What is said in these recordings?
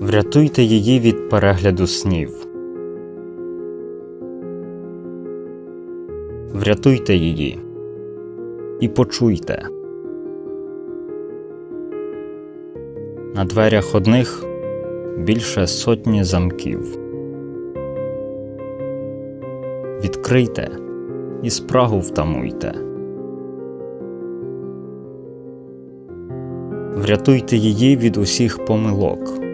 Врятуйте її від перегляду снів. Врятуйте її і почуйте. На дверях одних більше сотні замків. Відкрийте і спрагу втамуйте. Врятуйте її від усіх помилок.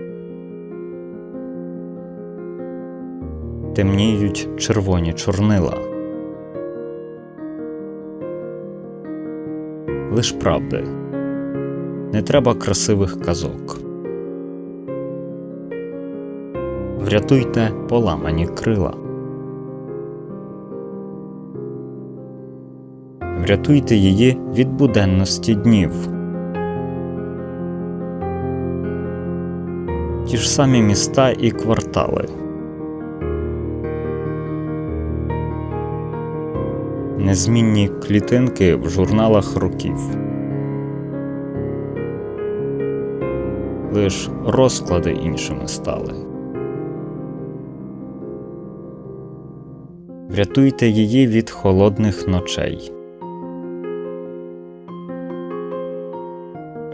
Темніють червоні чорнила. Лиш правди. Не треба красивих казок. Врятуйте поламані крила. Врятуйте її від буденності днів. Ті ж самі міста і квартали. Незмінні клітинки в журналах років. Лиш розклади іншими стали. Врятуйте її від холодних ночей.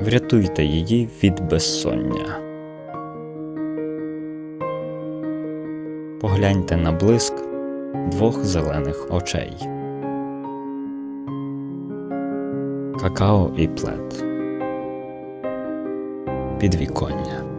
Врятуйте її від безсоння. Погляньте на блиск двох зелених очей. Какао і плед. Підвіконня.